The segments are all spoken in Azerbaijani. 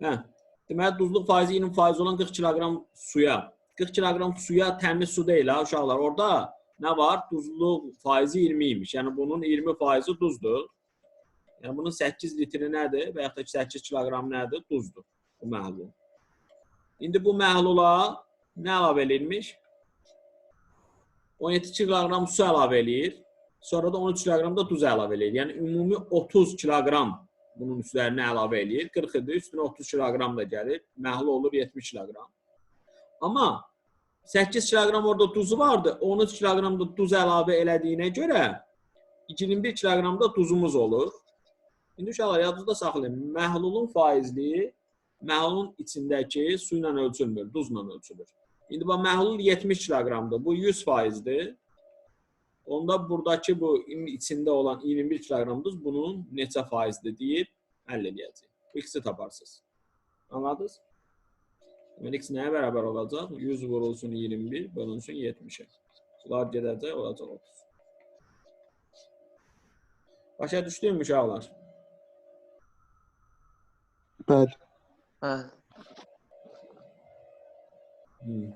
Hə. Deməli duzluq faizi 20% olan 40 kiloqram suya. 40 kiloqram suya təmiz su deyil ha uşaqlar. Orada nə var? Duzluq faizi 20 imiş. Yəni bunun 20% duzdur. Yəni bunun 8 litri nədir və yaxud da 8 kiloqram nədir? Duzdur. Bu məhlul. İndi bu məhlula nə əlavə edilmiş? 17 kiloqram su əlavə eləyir. Sonra da 13 kiloqram da duz əlavə eləyir. Yəni ümumi 30 kiloqram bunun üstlərinə əlavə eləyir. 40 idi, üstünə 30 kiloqram da gəlir. Məhlul olur 70 kiloqram. Amma 8 kiloqram orada duzu vardı. 13 kiloqram da duz əlavə elədiyinə görə 21 kiloqram da duzumuz olur. İndi uşaqlar yadınızda saxlayın. Məhlulun faizliyi məhlulun içindəki su ilə ölçülmür, duzla ölçülür. İndi bax məhlul 70 kiloqramdır. Bu 100 faizdir. Onda buradakı bu içində olan 21 kiloqram duz bunun neçə faizdir deyib həll edəcəyik. Bu ikisi taparsınız. Anladınız? Deməli x nəyə bərabər olacaq? 100 vurulsun 21 bölünsün 70-ə. Bunlar gedəcək, olacaq 30. Başa düşdünmü uşaqlar? Bəli. Bəli. Hmm.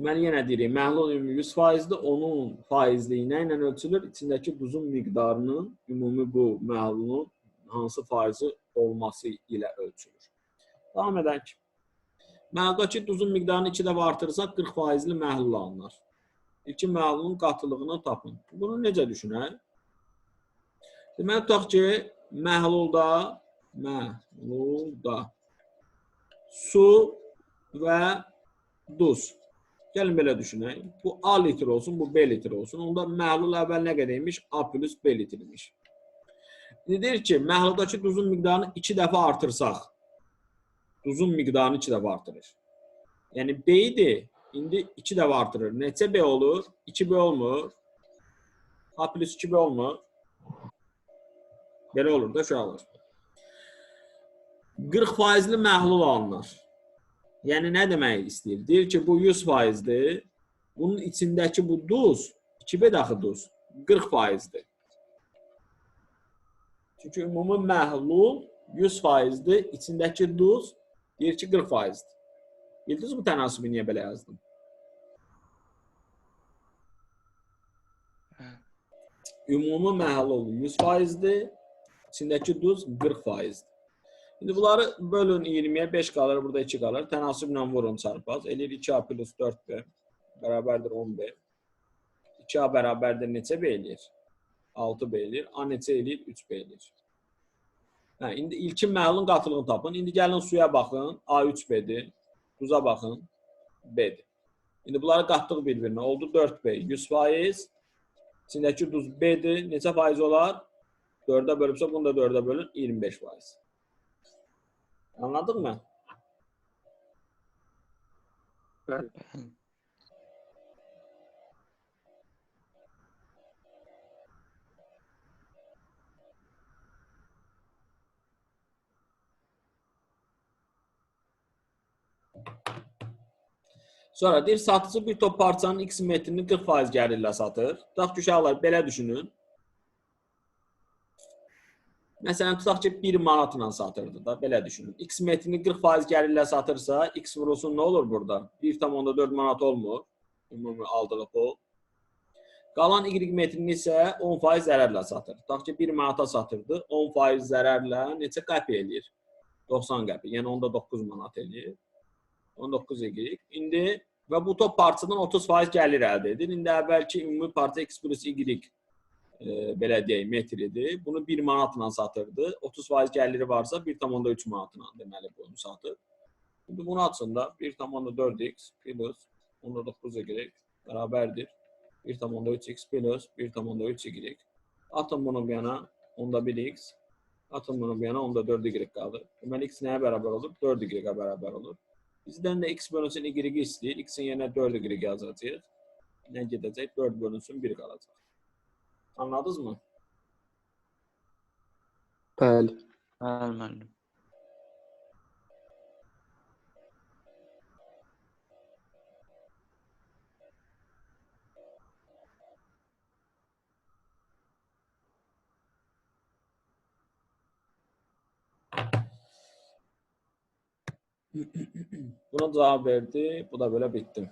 Deməli yenə deyirik, məhlul ümumi 100%dir. Onun faizliyi nə ilə ölçülür? İçindəki duzun miqdarının ümumi bu məhlulun hansı faizi olması ilə ölçülür. Davam edək. Məhluldakı duzun miqdarını 2 dəfə artırsaq 40 faizli məhlul alınır. İki məhlulun qatılığını tapın. Bunu necə düşünək? Deməli tutaq ki, məhlulda məhlulda su və duz. Gəlin belə düşünək. Bu A litr olsun, bu B litr olsun. Onda məhlul əvvəl nə qədər imiş? A plus B litr imiş. İndi deyir ki, məhluldakı duzun miqdarını 2 dəfə artırsaq, duzun miqdarını 2 dəfə artırır. Yəni B idi, indi 2 dəfə artırır. Neçə B olur? 2B olmur. A plus 2B olmur. Belə olur da uşaqlar. 40 faizli məhlul alınır. Yəni nə demək istəyir? Deyir ki, bu 100 faizdir. Bunun içindəki bu duz, 2B daxı duz 40 faizdir. Çünki ümumi məhlul 100 faizdir. İçindəki duz deyir ki, 40 faizdir. Bildiniz bu tənasibi niyə belə yazdım? Ümumi məhlul 100 faizdir. İçindəki duz 40 faizdir. İndi bunları bölün 20-yə 5 qalır, burada 2 qalır. Tənasiblə vurun çarpaz. Eləyir 2A plus 4B bərabərdir 10B. 2A bərabərdir neçə B eləyir? 6B eləyir. A neçə eləyir? 3B eləyir. Hə, indi ilkin məhlulun qatılığını tapın. İndi gəlin suya baxın. A 3B-dir. Duza baxın. B-dir. İndi bunları qatdıq bir-birinə. Oldu 4B. 100 faiz. İçindəki duz B-dir. Neçə faiz olar? 4-ə bölübsə bunu da 4-ə bölün. 25 faiz. Anladın mı? Bəli. Sonra deyir satıcı bir top parçanın X metrini 40% gəlirlə satır. Tutaq ki, uşaqlar belə düşünün. Məsələn, tutaq ki, 1 manatla satırdı da, belə düşünün. X metrini 40% gəlirlə satırsa, X vurulsun nə olur burada? 1,4 manat olmur. Ümumi aldığı pul. Qalan Y metrini isə 10% zərərlə satır. Tutaq ki, 1 manata satırdı, 10% zərərlə neçə qəpik eləyir? 90 qəpik. Yəni onda 9 manat eləyir. 19 Y. İndi və bu top parçadan 30% gəlir əldə edir. İndi əvvəlki ümumi parça X plus Y e, belə deyək metridir. Bunu 1 manatla satırdı. 30% gəliri varsa 1,3 manatla deməli bunu satır. İndi bunu açın da 1,4x plus 19y bərabərdir 1,3x plus 1,3y. Atın bunu bir yana, onda 1x. Atın bunu bir yana, onda 4y qalır. Deməli x nəyə bərabər olur? 4y-ə bərabər olur. Bizdən də x bölünsün y istəyir. X-in yerinə 4y yazacağıq. Nə gedəcək? 4 bölünsün 1 qalacaq. Anladınız mı? Bəli. Bəli, müəllim. Buna cavab verdi. Bu da belə bitdi.